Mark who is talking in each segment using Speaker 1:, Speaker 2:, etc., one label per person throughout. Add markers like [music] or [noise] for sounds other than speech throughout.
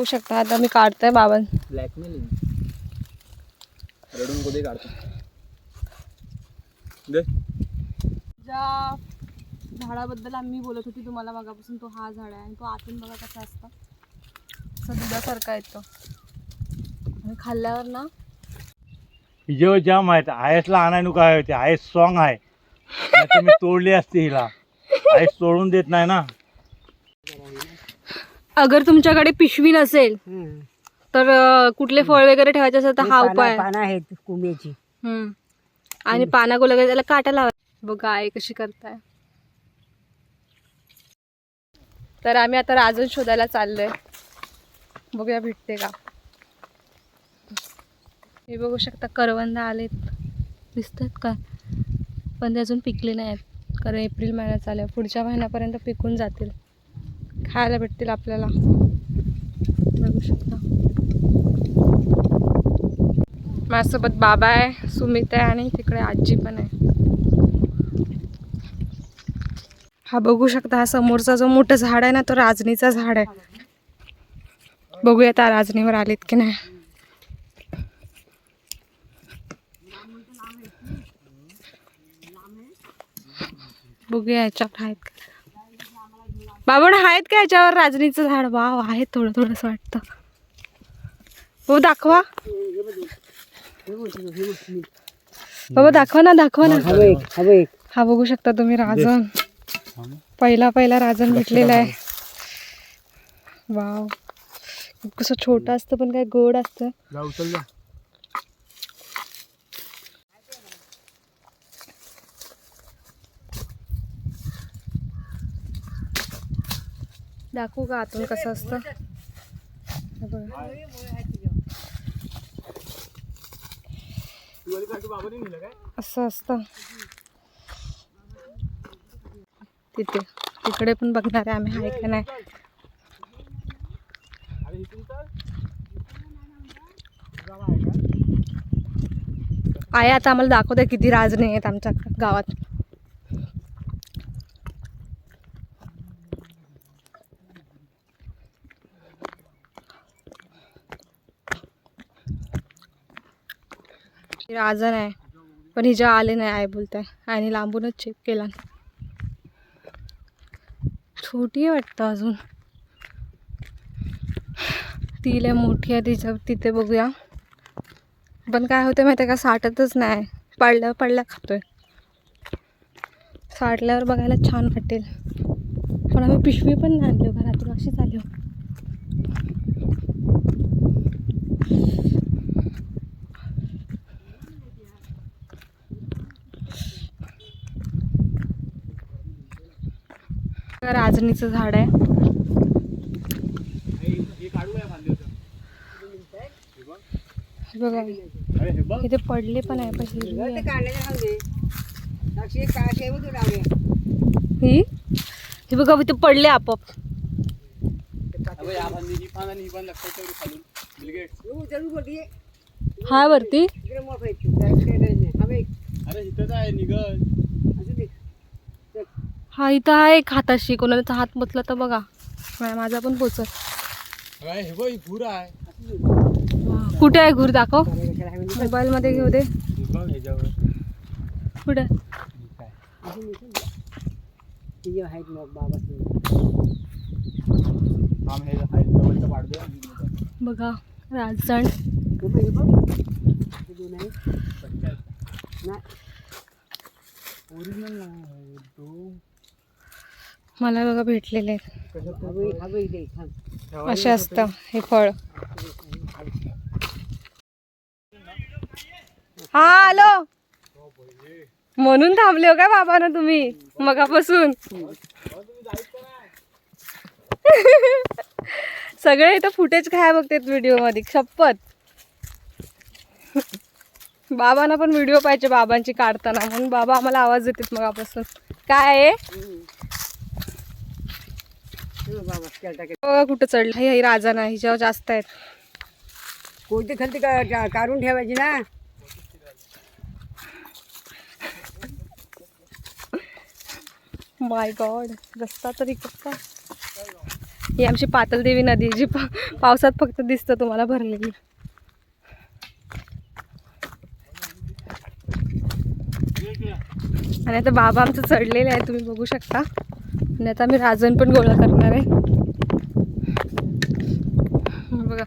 Speaker 1: बघू शकता. आता मी काढतोय बाबां
Speaker 2: ब्लॅकमेलिंग रडून कुठे काढतो? दे.
Speaker 1: ज्या झाडाबद्दल आम्ही बोलत होती तुम्हाला मगापासून तो हा झाड आहे आणि तो आतून बघा कसा असतो. असा दुधासारखा येतो. आणि खाल्ल्यावर ना
Speaker 3: हिजेवर जाम आहेत आयसला आणायला काय होते आयस सॉंग आहे. नाहीतर मी तोडली असते हिला. आयस तोडून देत नाही ना.
Speaker 1: अगर तुमच्याकडे पिशवी नसेल तर अं, कुठले फळ वगैरे ठेवायचे असेल तर हा उपाय.
Speaker 4: पानं आहेत कुंब्याची.
Speaker 1: हम्म. आणि पाना वगैरे त्याला काटा लावा. बघा आई कशी करताय. तर आम्ही आता राजन शोधायला चाललोय. बघूया भेटते का. हे बघू शकता करवंद आलेत. दिसतात का? पण ते अजून पिकले नाही आहेत कारण एप्रिल महिन्यात चालू आहे पुढच्या महिन्यापर्यंत पिकून जातील. खायला भेटतील आपल्याला. बघू शकता. माझ्यासोबत बाबा आहे सुमित आहे आणि तिकडे आजी पण आहे. हा बघू शकता हा समोरचा जो मोठं झाड आहे ना तो राजणीचा झाड आहे. बघूया आता राजनीवर आलेत की नाही. बघूया याच्यावर आहेत बाबा आहेत का याच्यावर राजनीचं झाड? वाव आहे थोडं थोडंसं वाटतं. हो दाखवा. बाबा दाखवा ना दाखवा ना. हा बघू शकता तुम्ही राजन. पहिला पहिला राजन भेटलेला आहे. वाव. कसं छोटं असतं पण काय गोड असतं
Speaker 3: जा उचल जा
Speaker 1: दाखवू का आतून कसं असतं? असं असतं. तिथे तिकडे पण बघणार आहे आम्ही आहे का नाही? आहे आता आम्हाला दाखवते किती राजने आहेत आमच्या गावात. आजार आहे. पण हिच्या आले नाही आहे बोलताय. आणि लांबूनच चेक केला. छोटी आहे वाटतं अजून. तिला मोठी आहे तिच्या तिथे बघूया. पण काय होतं माहिती आहे का? साठतच नाही. पडल्या पडल्या खातोय. साठल्यावर बघायला छान वाटेल. पण आम्ही पिशवी पण नाही आणलो हो घरातून. अशीच आली हो. राजणीचं झाड आहे. बघा
Speaker 3: अरे बघ.
Speaker 1: इथे पडले पण आहे पण हिरवी
Speaker 4: काय
Speaker 1: ही? हे बघा इथे पडले आपोआप.
Speaker 2: अबे या हा
Speaker 1: इथं आहे एक हाताशी. कोणाचा हात बसला तर बघा. माझा पण
Speaker 2: आहे.
Speaker 1: कुठे आहे घुर? दाखव. मोबाईल मध्ये घेऊ दे. कुठे? बघा
Speaker 4: नाही
Speaker 3: ओरिजिनल
Speaker 1: मला बघा भेटलेले आहेत. असे असतं हे फळ. हा आलो. म्हणून थांबले हो का बाबा ना तुम्ही? मगापासून. सगळे इथं फुटेज काय बघतात व्हिडिओमध्ये शपथ. बाबांना पण व्हिडिओ पाहिजे बाबांची काढताना. म्हणून बाबा आम्हाला आवाज देतात मगापासून. काय आहे?
Speaker 4: बाबा
Speaker 1: कुठं चढलं? ही ही राजा हिच्यावर जास्त आहेत.
Speaker 4: कोणती खलती का- काढून ठेवायची ना?
Speaker 1: माय गॉड रस्ता तरी कसा ही आमची पातलदेवी नदी जी पा पावसात फक्त दिसतं तुम्हाला भरलेली. आणि आता बाबा आमचं चढलेले आहे तुम्ही बघू शकता. आणि आता आम्ही राजन पण गोळा करणार आहे. बघा.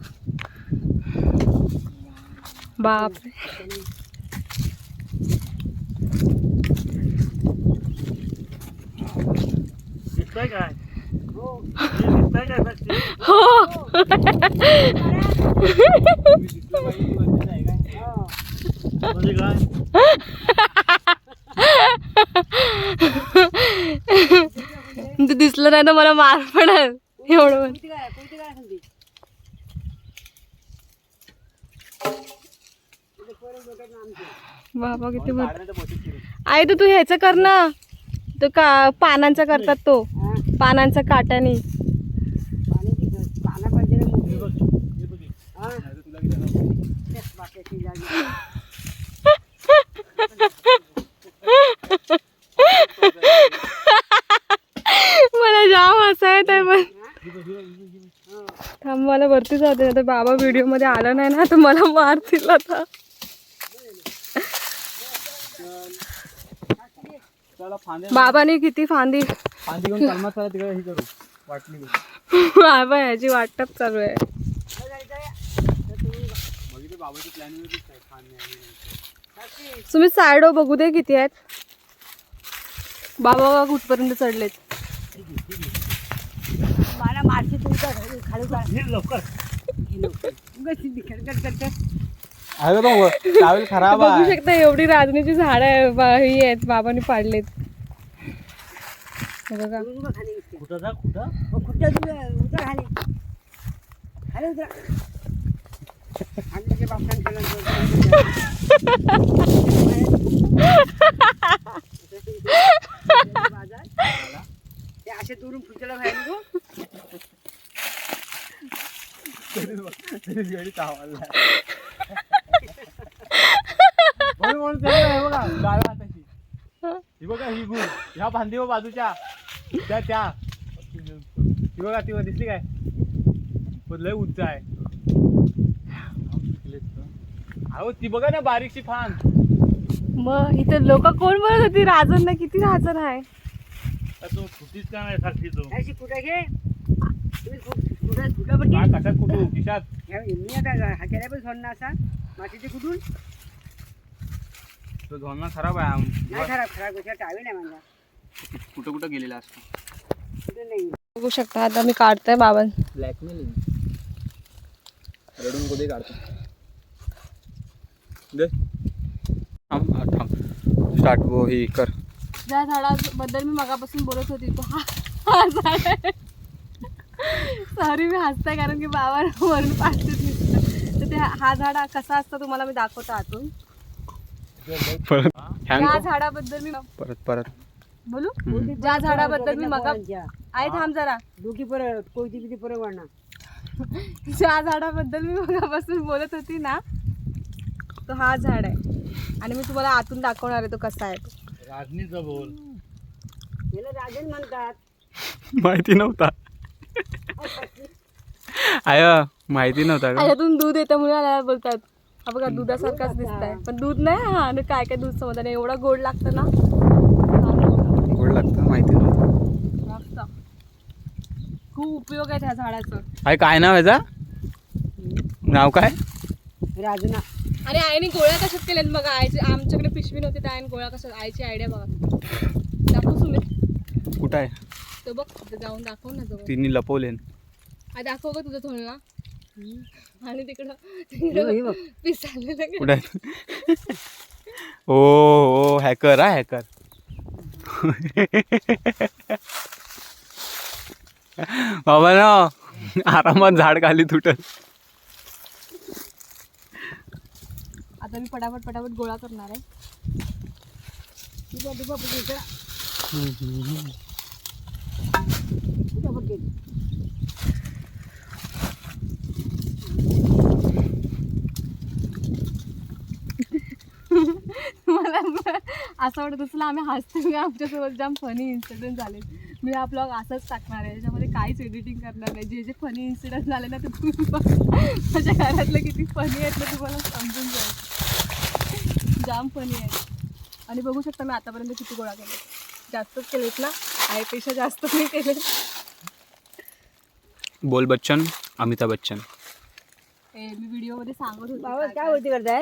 Speaker 3: काय?
Speaker 4: हो [laughs]
Speaker 3: हे दिसतंय काय साक्षी?
Speaker 1: हो
Speaker 4: हो.
Speaker 3: म्हणजे काय
Speaker 1: ते दिसलं नाही तर मला मार पडेल. एवढं. बाबा किती आई तू तू ह्याचं कर ना. तो का पानांचा करतात तो.
Speaker 4: हा,
Speaker 1: पानांचा काट्याने [laughs]
Speaker 4: पाण्याची गरज. पानं पाहिजे ना मोठी. हा,
Speaker 2: तुला किती हवं?
Speaker 4: तेच बाकीची जागी.
Speaker 1: मला जाम येत आहे पण. थांब मला वरती जाते आता बाबा व्हिडिओमध्ये आला नाही ना तर मला मारतील आता बाबाने किती फांदी. बाबा ह्याची वाटप चालू आहे.
Speaker 4: तुम्ही
Speaker 1: सायडो बघू दे किती आहेत. बाबा कुठपर्यंत चढलेत.
Speaker 4: मला मारशी तुमचा घरी खाली
Speaker 3: हे लवकर.
Speaker 4: ती
Speaker 2: अरे तो ट्रॅव्हल खराब
Speaker 1: बघू
Speaker 2: आहे.
Speaker 1: शकता एवढी राजनीची झाडं आहे बा- ही आहेत बाबांनी पाडलेत. हे बघा.
Speaker 3: कुठं जा कुठं?
Speaker 4: हो, उतरा खाली. खाली उतरा आमच्या बापसान ते दुरून फुटला बाहेर निघू
Speaker 2: चावला म्हणून बघा डाव्या हाताची ही बघा ही गुण ह्या फांदी व बाजूच्या त्या त्या ही बघा ती दिसली काय पण लय उंच आहे अहो ती बघा ना बारीकशी फांद
Speaker 1: मग इथे लोक कोण बोलत होती राजन ना किती राजन आहे
Speaker 3: तू सुटीच का नाही साक्षी तू
Speaker 4: अशी कुठे घे तुम्ही कुठं कुठं पण
Speaker 2: हा कशात? कुठू खिशात
Speaker 4: मी आता हा पण सोडणार असा. मातीचे कुठून?
Speaker 2: तो धोरणा खराब आहे.
Speaker 4: नाही खराब खराब गोष्ट टावी नाही माझा
Speaker 2: कुठं कुठं गेलेला असतो?
Speaker 4: कुठे नाही.
Speaker 1: बघू शकता आता मी काढतोय बाबां
Speaker 2: ब्लॅकमेलिंग रडून कुठे काढतो. दे. थांब हा, थांब. स्टार्ट वो ही कर.
Speaker 1: ज्या झाडाबद्दल मी मगापासून बोलत होती तो हा हा झाड आहे. सॉरी मी हसते कारण की बाबा वरून दिसतं तर ते हा झाड कसा असतो तुम्हाला मी दाखवतो आतून.
Speaker 2: परत हँग
Speaker 1: झाडाबद्दल मी
Speaker 2: परत परत.
Speaker 1: बोलू?
Speaker 2: हम्म.
Speaker 1: ज्या झाडाबद्दल मी मगा. आई थांब जरा.
Speaker 4: दोघी परत कोणती किती परत वाढणार.
Speaker 1: ज्या झाडाबद्दल मी मगापासून बोलत होती ना तो हा झाड आहे. आणि मी तुम्हाला आतून दाखवणार आहे तो कसा आहे तो.
Speaker 3: राजनीचा बोल.
Speaker 4: याला राजन म्हणतात.
Speaker 2: माहिती नव्हता. आय माहिती नव्हता का?
Speaker 1: दूध येतं म्हणून याला बोलतात. हा बघा दुधासारखाच दिसतंय. पण दूध नाही हा आणि काय काय दूध समजत नाही. एवढं गोड लागतं ना?
Speaker 2: गोड लागतं माहिती नव्हतं.
Speaker 1: खूप उपयोग आहे त्या झाडाचं.
Speaker 2: काय नाव याचा? नाव काय?
Speaker 4: राजना.
Speaker 1: आणि आईने गोळ्या कशात केल्यात बघा आईची आमच्याकडे पिशवी नव्हती आईने गोळ्या कशात आईची आयडिया बघा. दाखवू सुमित.
Speaker 2: कुठं आहे?
Speaker 1: तो बघ तिथे जाऊन दाखव ना जवळ.
Speaker 2: तिने लपवलेन.
Speaker 1: आ दाखव का तुझं थोडं ना आणि तिकडं. पिसालेलं
Speaker 2: कुठं आहे? [laughs] ओ ओ हॅकर हा हॅकर [laughs] बाबा ना आरामात झाड खाली तुटत
Speaker 1: आता मी पटापट पटापट गोळा करणार आहे. मला असं वाटत असलं आम्ही हसतो मी आमच्यासोबत जाम फनी इन्सिडेंट झाले. मी हा ब्लॉग असाच टाकणार आहे त्याच्यामध्ये काहीच एडिटिंग करणार नाही. जे जे फनी इन्सिडेंट झाले ना ते तुम्ही माझ्या घरातलं किती फनी आहेत ना तुम्हाला समजून जाईल. जाम फनी आहे. आणि बघू शकता मी आतापर्यंत किती गोळा केले. जास्तच केलेत ना? आईपेक्षा जास्त मी केले.
Speaker 2: बोल बच्चन अमिताभ बच्चन.
Speaker 1: ए, मी व्हिडिओमध्ये सांगत होते
Speaker 4: बाबा
Speaker 1: काय-
Speaker 4: होती करताय?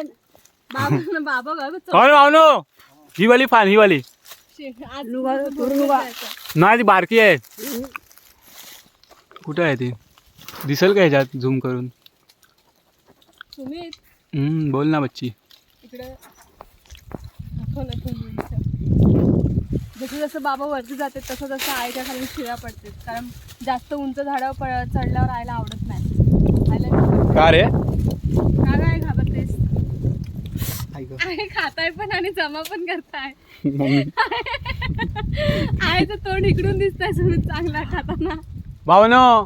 Speaker 1: बाबा बाबा बाबा
Speaker 2: हो ही वाली फान ही वाली.
Speaker 1: शे- आज तुझं. जायचं.
Speaker 2: नाही ती बारकी आहे. कुठं आहे ती? दिसेल का ह्याच्यात झूम करून?
Speaker 1: सुमित
Speaker 2: हम्म, बोल ना बच्ची.
Speaker 1: इकडे. दाखव ना तुम्ही इथं. जसं जसं बाबा वरती जाते तसं तसं आईच्या खाली शिळ्या पडते कारण जास्त उंच झाडावर प- चढल्यावर आईला आवडत नाही. आईला
Speaker 2: का रे?
Speaker 1: का काय घाबरतेस? आई खाताय पण आणि जमा पण करताय. आईचं तोंड इकडून दिसतंय सुमित चांगला खाताना.
Speaker 2: भावनो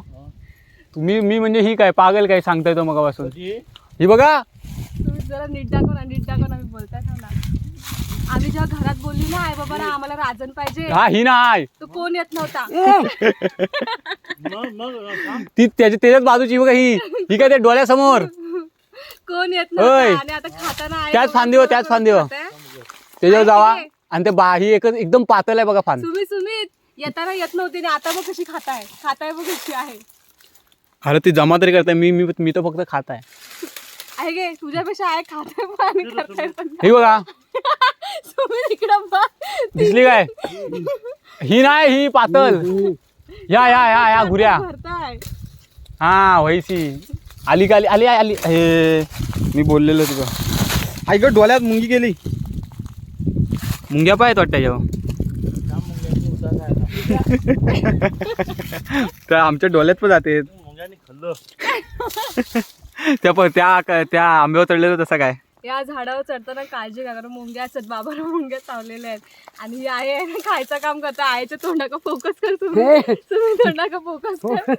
Speaker 2: तुम्ही मी म्हणजे ही काय पागल काय सांगताय तो मगापासून? ही बघा.
Speaker 1: तुम्ही जरा नीट दाखव ना नीट दाखव ना मी बोलताय ना आम्ही जेव्हा घरात बोलली ना आई बाबा आम्हाला राजन पाहिजे.
Speaker 2: हा ही नाही.
Speaker 1: तो कोण येत नव्हता. [laughs]
Speaker 3: मग मग थांब.
Speaker 2: ती त्याच्या त्याच्याच बाजूची बघा ही. ही काय त्या डोळ्यासमोर.
Speaker 1: कोण येत
Speaker 2: होय.
Speaker 1: नव्हता आणि आता खाताना आई
Speaker 2: त्याच
Speaker 1: बाबा
Speaker 2: फांदीवर, त्याच फांदीवर.
Speaker 1: खाताय.
Speaker 2: त्याच्यावर जावा? आणि ते बा ही एकच एकदम पातळ आहे बघा फान
Speaker 1: सुमित सुमित. येताना येत नव्हती आणि आता बघ कशी खाताय. खाताय बघ कशी आहे.
Speaker 2: अरे ती जमा तरी करताय. मी मी मी तर फक्त खात आहे
Speaker 1: आहे गे तुझ्यापेक्षा आहे खाताय पण
Speaker 2: ही बघा. [laughs]
Speaker 1: सुमित इकडं बघ.
Speaker 2: दिसली काय? ही नाही ही पातळ. या या या या घुऱ्या.
Speaker 1: भरताय.
Speaker 2: हा व्हायची आली का आली आली आली हे मी बोललेलो तुझं आई ग डोळ्यात मुंगी गेली. मुंग्या पाहिजेत वाटतं.
Speaker 3: त्या [laughs]
Speaker 2: आमच्या डोळ्यात पण जाते.
Speaker 3: मुंग्यांनी खाल्लं. [laughs]
Speaker 2: त्या पण त्या त्या आंब्यावर चढलेलं तसं काय?
Speaker 1: या झाडावर चढताना काळजी घ्या कारण मुंग्या असतात बाबाला मुंग्या चावलेल्या आहेत. आणि ही आई आहे ना खायचं काम करता. आईच्या तोंडाका फोकस कर तुम्ही. तुम्ही तोंडाका फोकस कर.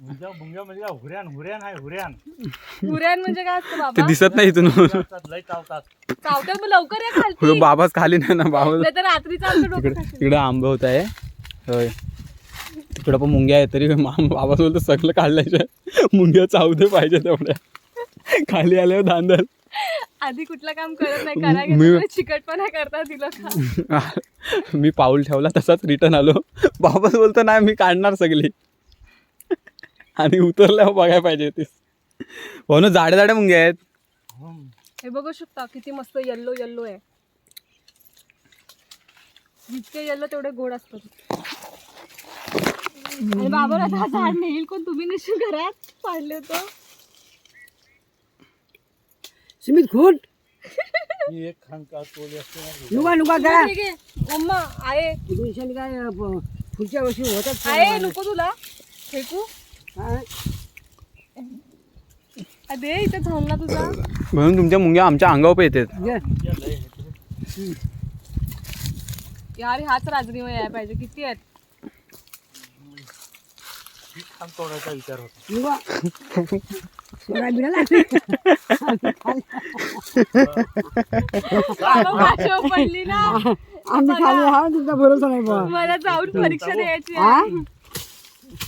Speaker 3: मुंग्या मुंग्या म्हणजे काय? हुऱ्यान हुऱ्यान आहे हुऱ्यान.
Speaker 1: हुऱ्यान म्हणजे काय असतं
Speaker 2: ते
Speaker 1: बाबा
Speaker 2: दिसत नाही इथून.
Speaker 3: लय चावतात
Speaker 1: मग लवकर या खालती.
Speaker 2: बाबाच खाली नाही ना बाबा.
Speaker 1: नाही तर रात्रीचं आमचं डोकं
Speaker 2: तिकडे
Speaker 1: खाशील.
Speaker 2: तिकडे आंबे होत आहे. होय. तिकडं पण मुंग्या आहे तरी मा- बाबा बोलतो सगळं काढल्याशिवाय मुंग्या चावते पाहिजे तेवढ्या. खाली आल्यावर धांदल.
Speaker 1: आधी कुठलं काम करत नाही
Speaker 2: मी-
Speaker 1: करा चिकटपणा करता दिलं
Speaker 2: मी पाऊल ठेवला तसाच रिटर्न आलो. बाबाच बोलतो नाही मी काढणार सगळी. आणि उतरल्यावर बघायला पाहिजे होतीस हो ना जाड्या जाड्या मुंग्या आहेत.
Speaker 1: हे बघू शकता किती मस्त येल्लो येल्लो आहे. जितके येल्लो तेवढे गोड असतात. आणि बाबा आता झाड नेईल कोण? तुम्ही नशील घरात पाडले होतं.
Speaker 4: सुमित खूट
Speaker 3: एक खांका तोली असते ना,
Speaker 4: नुगा नुगा करा
Speaker 1: ठीक आहे मम्मा आहे.
Speaker 4: दिवसांनी काय पुढच्या वर्षी होतात
Speaker 1: आहे नको तुला. फेकू.
Speaker 4: हा.
Speaker 1: दे इथे थांब ना तुझा.
Speaker 2: म्हणून तुमच्या मुंग्या आमच्या अंगावर येतात.
Speaker 3: रे.
Speaker 1: यार हाच राजनी यायला पाहिजे. किती आहेत?
Speaker 3: ही खांब तोडायचा विचार होता.
Speaker 4: नुगा सोडा बिडा लागले.
Speaker 1: बाबा माझ्यावर पडली ना.
Speaker 4: आम्ही खाली हा तुमचा भरोसा नाही बुवा.
Speaker 1: मला जाऊन परीक्षा द्यायची
Speaker 4: हा?
Speaker 1: आहे.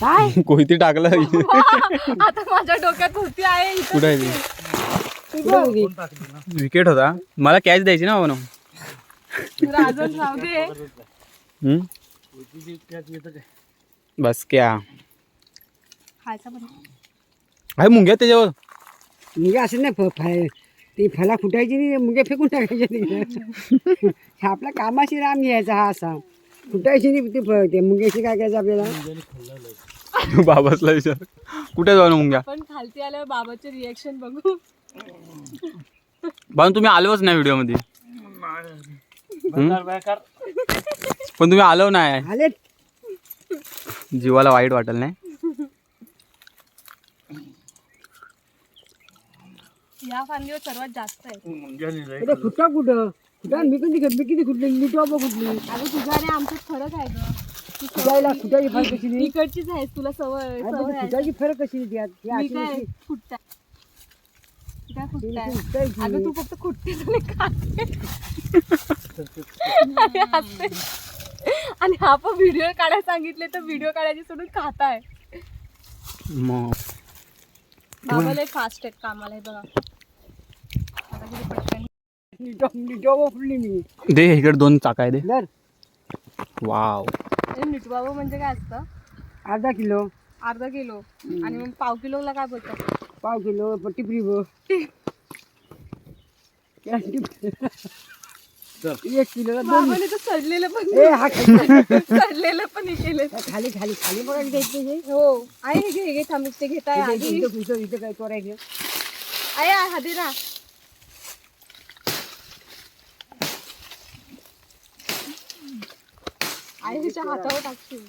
Speaker 4: काय?
Speaker 2: कोयती टाकलं?
Speaker 1: आता माझ्या डोक्यात होती आहे इथं
Speaker 2: कुठं आहे ती?
Speaker 4: कुठं होती?
Speaker 3: कोण टाकली ना?
Speaker 2: विकेट होता. मला कॅच द्यायची ना म्हणून
Speaker 1: राजन राहू दे.
Speaker 2: हम्म? बस क्या?
Speaker 1: खायचा पण
Speaker 2: आहे मुंग्या त्याच्यावर?
Speaker 4: मुगे असं नाही फ- फ- ती फला फुटायची नाही मुगे फेकून टाकायचे तिकडे [laughs] आपल्या कामाशी राम घ्यायचा हा असा. फुटायची नाही ती फ- ते मुंग्याशी काय करायचं आपल्याला? [laughs]
Speaker 2: बाबासला विचार. कुठे जाऊ ना मुंग्या?
Speaker 1: पण खालती आल्यावर बाबाचे रिएक्शन बघू.
Speaker 2: पण तुम्ही आलोच नाही
Speaker 3: व्हिडिओमध्ये
Speaker 2: पण तुम्ही आलो नाही.
Speaker 4: आले
Speaker 2: जीवाला वाईट वाटेल नाही?
Speaker 1: या फांदीवर सर्वात जास्त आहे.
Speaker 3: लय
Speaker 4: कुठे? फुटा मी कधी मी किती कुठली मी टॉप कुठली
Speaker 1: अगं तुझा आणि आमच्यात फरक आहे ग. तू
Speaker 4: फुटायला फुटायची फरक कशी नाही?
Speaker 1: इकडचीच आहेस तुला सवय
Speaker 4: अरे
Speaker 1: सवय
Speaker 4: पण ती
Speaker 1: आहे.
Speaker 4: फुटायची फरक कशी नाही त्यात? ती
Speaker 1: मी
Speaker 4: अशी
Speaker 1: काय
Speaker 4: अशी-
Speaker 1: फुटता ती काय
Speaker 4: ती
Speaker 1: फुटताय.
Speaker 4: अशी फुटायची.
Speaker 1: अगं तू फक्त खुट्टीच आणि खाते. हसते. आणि हा पण व्हिडिओ काढायला सांगितले तर व्हिडिओ काढायचे सोडून खाताय.
Speaker 2: मग.
Speaker 1: बाबा लय फास्ट आहेत कामाला हे बघा आता किती पटकन.
Speaker 4: निटो निटो उठली मी
Speaker 2: दे इकडे दोन चाक आहे दे. वाव.
Speaker 1: निटूबाबू म्हणजे काय असतं?
Speaker 4: अर्धा किलो.
Speaker 1: अर्धा किलो. आणि मग पाव किलोला काय बोलतात?
Speaker 4: पाव किलो बो एक किलोला दोन.
Speaker 1: बाबाने तर सडलेलं पण
Speaker 4: हा
Speaker 1: सडलेलं पण हे केलं.
Speaker 4: खाली खाली खाली बघा द्यायचं हे.
Speaker 1: हो. आहे हे घे घे थांब ते घेताय. आधी.
Speaker 4: इथं- इथं- इथं काय करायचं?
Speaker 1: आहे आधी ना. आई तिच्या हातावर टाकशील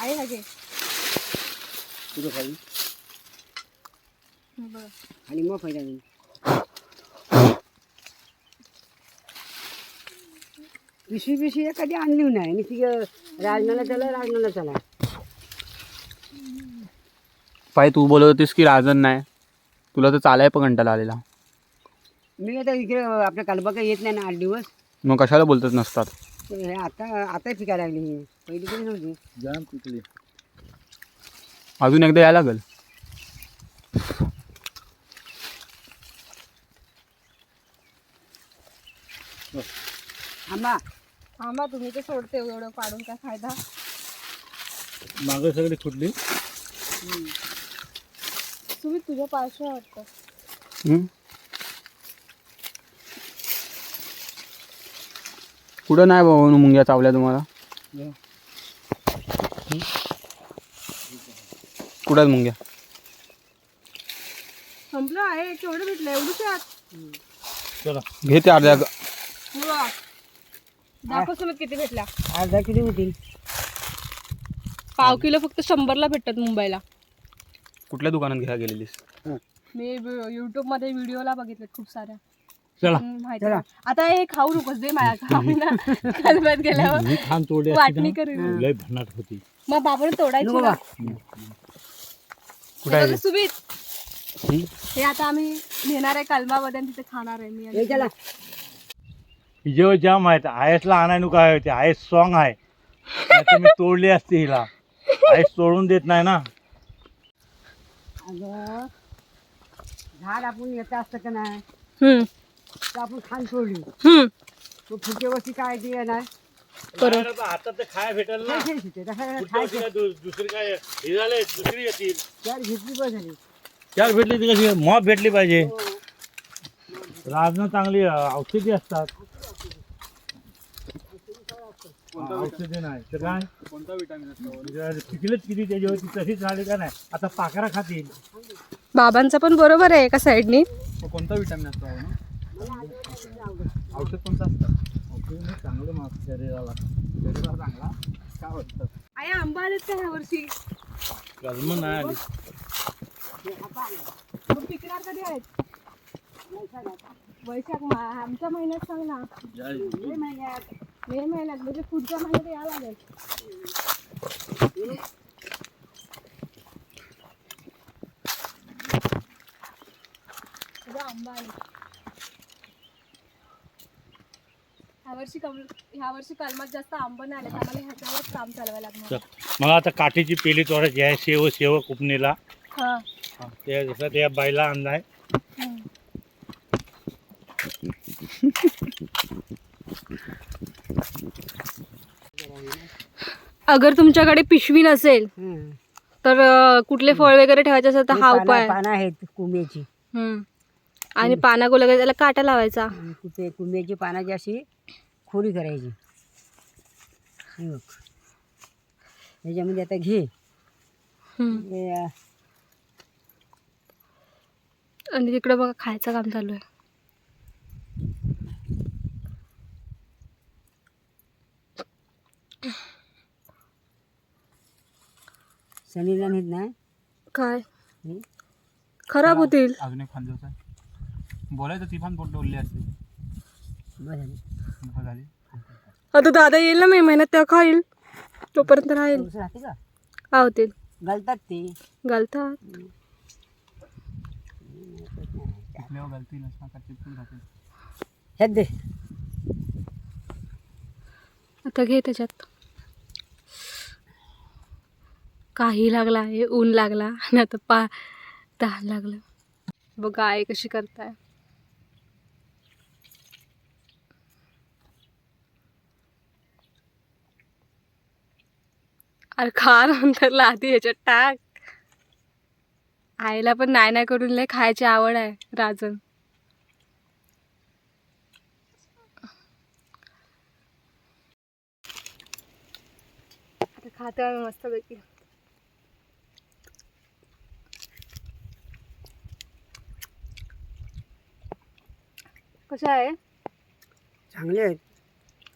Speaker 1: आई हा घे.
Speaker 2: तुझं खाली.
Speaker 1: बघ.
Speaker 4: आणि मग फायदा नाही. पिशवी पिशवी कधी आणली नाही. आणि ती राजनाला चला राजनाला चला
Speaker 2: पाय तू बोलत होतीस की राजन नाही? तुला तर चालाय पण कंटाळा आलेला.
Speaker 4: मी आता इकडे आपल्या कालबा काही येत नाही ना आठ दिवस.
Speaker 2: मग कशाला बोलतच नसतात?
Speaker 4: हे आता आता पिकायला लागली ही. पहिली तरी नव्हती.
Speaker 3: जाम पिकली
Speaker 2: अजून एकदा यायला लागल.
Speaker 4: आंबा.
Speaker 1: थांबा तुम्ही तर सोडते एवढं पाडून काय फायदा?
Speaker 3: मागं सगळी फुटली.
Speaker 1: तुम्ही तुझ्या पार्श्व वाटतं
Speaker 2: हम्म? कुठं नाही बाबा मुंग्या चावल्या तुम्हाला. कुठं मुंग्या?
Speaker 1: संपलं आहे केवढं भेटलं? एवढंच आत
Speaker 3: चला.
Speaker 2: घे ते अर्ध्या
Speaker 1: उवा. दाखव सुमित किती भेटल्या?
Speaker 4: अर्धा किलो होतील
Speaker 1: पाव किलो फक्त शंभरला भेटतात मुंबईला.
Speaker 2: कुठल्या दुकानात घ्यायला गेलेलीस?
Speaker 1: मी युट्यूबमध्ये व्हिडिओला बघितले खूप साऱ्या.
Speaker 3: चला.
Speaker 1: माहिती
Speaker 4: चला.
Speaker 1: नाही. आता हे खाऊ नकोस दे मला आम्ही ना कलब्यात गेल्यावर.
Speaker 3: खान तोडली असती
Speaker 1: वाटणी
Speaker 3: ना,
Speaker 1: करू.
Speaker 3: लय भन्नाट होती.
Speaker 1: मग बाबाने तोडायची
Speaker 4: नको
Speaker 1: ना.
Speaker 4: बा.
Speaker 2: कुठं
Speaker 1: हे
Speaker 2: आहे
Speaker 1: बघा
Speaker 2: ते?
Speaker 1: सुमित.
Speaker 2: हम्म?
Speaker 1: हे आता आम्ही नेणार आहे कलमामध्ये आणि तिथे खाणार आहे मी आणि
Speaker 4: हे चला
Speaker 3: हिजेवर जाम आहेत आयसला आणाय नको आहे. ते आयस सॉंग आहे. नाहीतर मी तोडली असती हिला. आयस तोडून देत नाही ना.
Speaker 4: अगं झाड आपण येतं असतं का नाही?
Speaker 1: हम्म,
Speaker 4: तर आपण खान सोडली.
Speaker 1: हम्म.
Speaker 4: तो पुढच्या वर्षी काय ते येणार
Speaker 1: बरोबर.
Speaker 3: आता तर खाय भेटेल ना.
Speaker 4: खायचं तिथे. तसं
Speaker 3: पुढच्या वर्षी
Speaker 4: खायचं.
Speaker 3: काय दु- दुसरी काय हे झाले दुसरी येतील.
Speaker 4: चार घेतली झाली
Speaker 3: चार भेटली ती कशी मॉप भेटली पाहिजे. राजनं चांगली अं, औषधी असतात. हा, औषधी नाही. तर काय?
Speaker 2: कोणता विटामिन
Speaker 3: जर पिकलेच किती त्याच्यावरती तशीच झाली का नाही? आता पाखरा खातील.
Speaker 1: बाबांचं पण बरोबर आहे एका साईडनी
Speaker 2: कोणता विटामिन असतो? औषध कोणतं असतं?
Speaker 3: औषधी नाही, चांगलं माप शरीराला. शरीराला चांगला
Speaker 2: काय वाटतं
Speaker 1: आई आंबा आलेत का ह्या वर्षी
Speaker 3: कलम नाही आली.
Speaker 1: मग पिकणार कधी आहेत? वैशाख मा- आमच्या महिन्यात सांग ना. मे महिन्यात. मे महिन्यात. म्हणजे पुढच्या महिन्यात यायला लागेल. आंबा आहे ह्या वर्षी कम ह्या वर्षी कलमात जास्त आंबा नाही आले आम्हाला काम चालवायला लागणार.
Speaker 3: मला आता काठीची पेली तोडायची आहे. शेव शेव कुपणीला.
Speaker 1: हा.
Speaker 3: त्या जसं त्या बाईला आणलाय.
Speaker 1: हम्म. अगर तुमच्याकडे पिशवी नसेल
Speaker 4: हं.
Speaker 1: तर अं, कुठले फळ वगैरे ठेवायचे असेल तर
Speaker 4: हे
Speaker 1: हा
Speaker 4: पानं-
Speaker 1: उपाय.
Speaker 4: पानं आहेत कुंब्याची.
Speaker 1: हम्म. आणि पाना गोला त्याला काटा लावायचा.
Speaker 4: कुठे कुंब्याची पानाची अशी खोरी करायची. हे बघ. त्याच्यामध्ये आता घे. हे,
Speaker 1: आणि तिकडे बघा खायचं काम चालू आहे.
Speaker 4: सनीला नेत ना
Speaker 1: काय. खराब होतील.
Speaker 2: अजून एक खांद्याचा आहे. बोलायचं ती पण पोट डोलली असते.
Speaker 1: आता दादा येईल ना मे महिन्यात तेव्हा खाईल. तोपर्यंत राहील. होतील.
Speaker 4: घालतात ते.
Speaker 1: घालतात.
Speaker 4: दे.
Speaker 1: आता घे त्याच्यात. काही लागला आहे ऊन लागला आणि आता पा तहान लागलं. बघा आई कशी करताय. अरे खा नंतर आधी ह्याच्यात टाक. आईला पण नाही नाही करून लय खायची आवड आहे राजन. आता खाते आम्ही मस्तपैकी. कसं आहे?
Speaker 4: चांगले आहेत.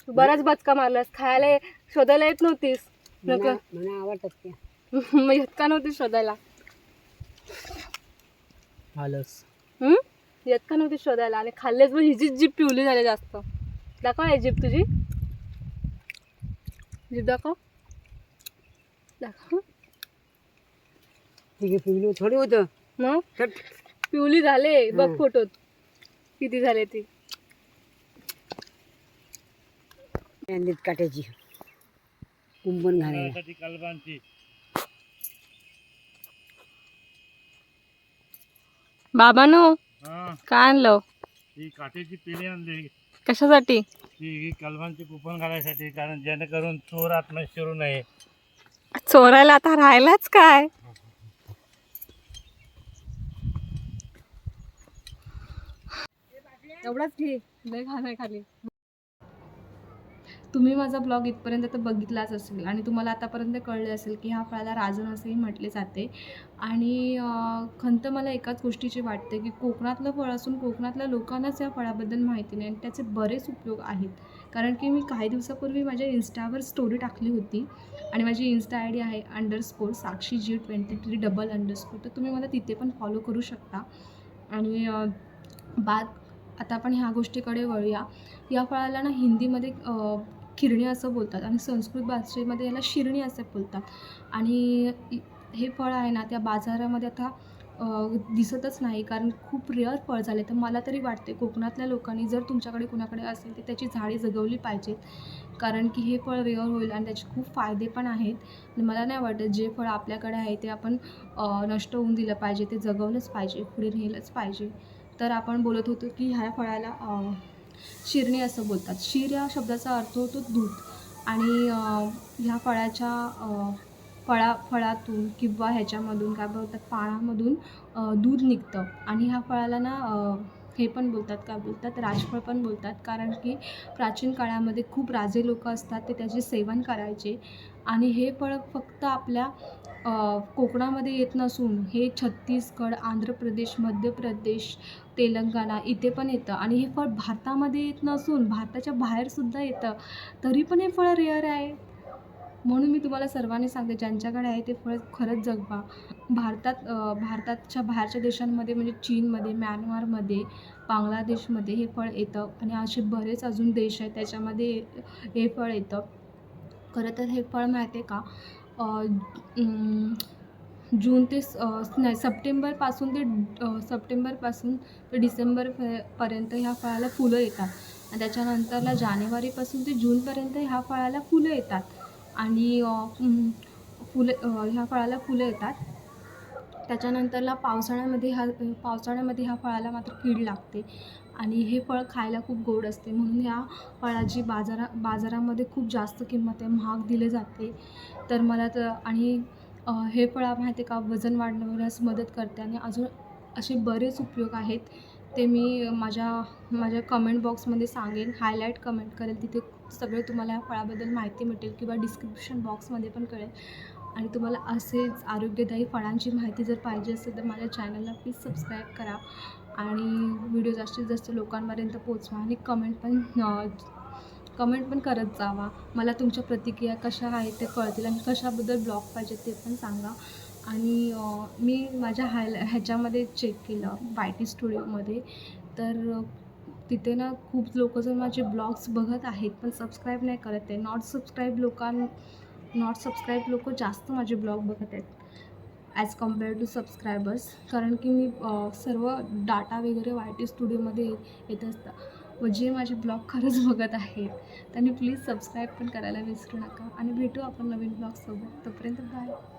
Speaker 1: तू बराच बचका मारलास खायला शोधायला येत नव्हतीस. नको.
Speaker 4: मला आवडतात त्या [laughs]
Speaker 1: मग येत का नव्हतीस शोधायला.
Speaker 2: आलंच.
Speaker 1: हम्म? येत का नव्हती शोधायला. आणि खाल्लेच पण हिचीच जीप पिवली झाली जास्त. दाखव आहे जीप तुझी. जीप दाखव. दाखव.
Speaker 4: पिवलं थोडी होतं.
Speaker 1: मग? पिवली झाले. बघ
Speaker 4: हम्म.
Speaker 1: फोटोत. किती झाले ती.
Speaker 4: अंडीत काट्याची. कुंपण घालायला
Speaker 1: बाबानो
Speaker 3: हा.
Speaker 1: काय आणलं?
Speaker 3: ही काठीची पिढी आणली.
Speaker 1: कशासाठी?
Speaker 3: ती ही कलबांची कुपन घालायसाठी कारण जेणेकरून चोर आत्महत्या शिरू नये.
Speaker 1: चोरायला आता राहिलाच काय? एवढाच घे लय खा नाही खाली. तुम्ही माझा ब्लॉग इथपर्यंत तर बघितलाच असेल आणि तुम्हाला आतापर्यंत कळले असेल की ह्या फळाला राजन असेही म्हटले जाते. आणि खंत मला एकाच गोष्टीची वाटते की कोकणातलं फळ असून कोकणातल्या लोकांनाच या फळाबद्दल माहिती नाही आणि त्याचे बरेच उपयोग आहेत. कारण की मी काही दिवसापूर्वी माझ्या इन्स्टावर स्टोरी टाकली होती आणि माझी इन्स्टा आय डी आहे underscore Sakshi G twenty three double underscore तर तुम्ही मला तिथे पण फॉलो करू शकता. आणि बाद आता आपण ह्या गोष्टीकडे वळूया. या फळाला ना हिंदीमध्ये खिरणी असं बोलतात आणि संस्कृत भाषेमध्ये याला शिरणी असं बोलतात. आणि हे फळ आहे ना त्या बाजारामध्ये आता दिसतच नाही कारण खूप रेअर फळ झाले. तर मला तरी वाटते कोकणातल्या लोकांनी जर तुमच्याकडे कुणाकडे असेल तर त्याची झाडे जगवली पाहिजेत. कारण की हे फळ रेअर होईल आणि त्याचे खूप फायदे पण आहेत. मला नाही वाटत जे फळ आपल्याकडे आहे ते आपण नष्ट होऊन दिलं पाहिजे ते जगवलंच पाहिजे पुढे नेलंच पाहिजे. तर आपण बोलत होतो की ह्या फळाला शिरणी असं बोलतात. शिर या शब्दाचा अर्थ होतो दूध. आणि ह्या फळाच्या फळा फळातून किंवा ह्याच्यामधून काय बोलतात? पानामधून दूध निघतं. आणि ह्या फळाला ना हे पण बोलतात. काय बोलतात? राजफळ पण बोलतात. कारण की प्राचीन काळामध्ये खूप राजे लोक असतात ते त्याचे सेवन करायचे. आणि हे फळ फक्त आपल्या कोकणामध्ये येत नसून हे छत्तीसगड आंध्र प्रदेश मध्य प्रदेश तेलंगणा इथे पण येतं. आणि हे फळ भारतामध्ये येत नसून भारताच्या बाहेरसुद्धा येतं. तरी पण हे फळ रेअर आहे. म्हणून मी तुम्हाला सर्वांनी सांगते ज्यांच्याकडे आहे ते फळ खरंच जगवा. भारतात भारताच्या बाहेरच्या देशांमध्ये म्हणजे चीनमध्ये म्यानमारमध्ये बांगलादेशमध्ये हे फळ येतं. आणि असे बरेच अजून देश आहेत त्याच्यामध्ये हे फळ येतं. खरं तर हे फळ माहिती आहे का? जून ते स- नाही सप्टेंबरपासून ते सप्टेंबरपासून ते डिसेंबर पर्यंत ह्या फळाला फुलं येतात. आणि त्याच्यानंतरला जानेवारीपासून ते जूनपर्यंत ह्या फळाला फुलं येतात. आणि फुलं ह्या फळाला फुलं येतात. त्याच्यानंतरला पावसाळ्यामध्ये ह्या पावसाळ्यामध्ये ह्या फळाला मात्र कीड लागते. आणि हे फळ खायला खूप गोड असते. म्हणून ह्या फळाची बाजारा बाजारामध्ये खूप जास्त किंमत आहे. महाग दिले जाते. तर मला तर आणि हे फळ माहिती आहे का वजन वाढवण्यास मदत करते आणि अजून असे बरेच उपयोग आहेत. ते मी माझ्या माझ्या कमेंट बॉक्समध्ये सांगेन. हायलाईट कमेंट करेल. तिथे सगळे तुम्हाला या फळाबद्दल माहिती मिळेल किंवा डिस्क्रिप्शन बॉक्समध्ये पण कळेल. आणि तुम्हाला असेच आरोग्यदायी फळांची माहिती जर पाहिजे असेल तर माझ्या चॅनलला प्लीज सबस्क्राईब करा. आणि व्हिडिओ जास्तीत जास्त लोकांपर्यंत पोचवा आणि कमेंट पण कमेंट पण करत जावा. मला तुमच्या प्रतिक्रिया कशा आहेत ते कळतील आणि कशाबद्दल ब्लॉग पाहिजे ते पण सांगा. आणि मी माझ्या हाय ह्याच्यामध्ये चेक केलं वाय टी स्टुडिओमध्ये तर तिथे ना खूप लोक जर माझे ब्लॉग्स बघत आहेत पण सबस्क्राईब नाही करत आहे नॉट सबस्क्राईब लोकां नॉट सबस्क्राईब लोक जास्त माझे ब्लॉग बघत आहेत ॲज कंपेअर टू सबस्क्रायबर्स कारण की मी सर्व डाटा वगैरे वाय टी स्टुडिओमध्ये येत असतं. व जे माझे ब्लॉग खरंच बघत आहेत त्यांनी प्लीज सबस्क्राईब पण करायला विसरू नका. आणि भेटू आपण नवीन ब्लॉगसोबत. तोपर्यंत बाय.